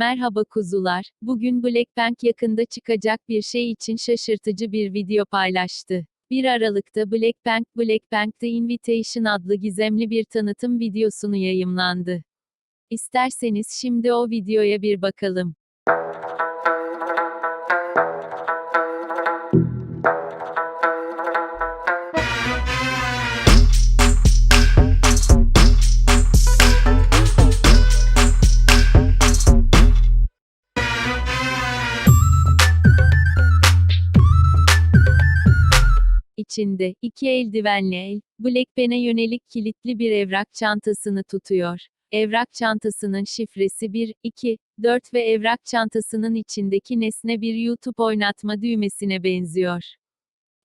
Merhaba kuzular. Bugün Blackpink yakında çıkacak bir şey için şaşırtıcı bir video paylaştı. 1 Aralık'ta Blackpink Blackpink The Invitation adlı gizemli bir tanıtım videosunu yayımlandı. İsterseniz şimdi o videoya bir bakalım. İçinde, iki eldivenli el, Blackpink'e yönelik kilitli bir evrak çantasını tutuyor. Evrak çantasının şifresi 1, 2, 4 ve evrak çantasının içindeki nesne bir YouTube oynatma düğmesine benziyor.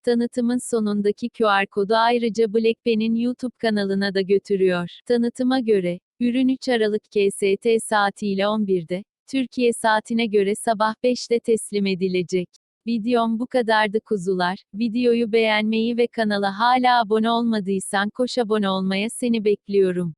Tanıtımın sonundaki QR kodu ayrıca Blackpink'in YouTube kanalına da götürüyor. Tanıtıma göre, ürün 3 Aralık KST saatiyle 11'de, Türkiye saatine göre sabah 5'te teslim edilecek. Videom bu kadardı kuzular. Videoyu beğenmeyi ve kanala hala abone olmadıysan koş abone olmaya seni bekliyorum.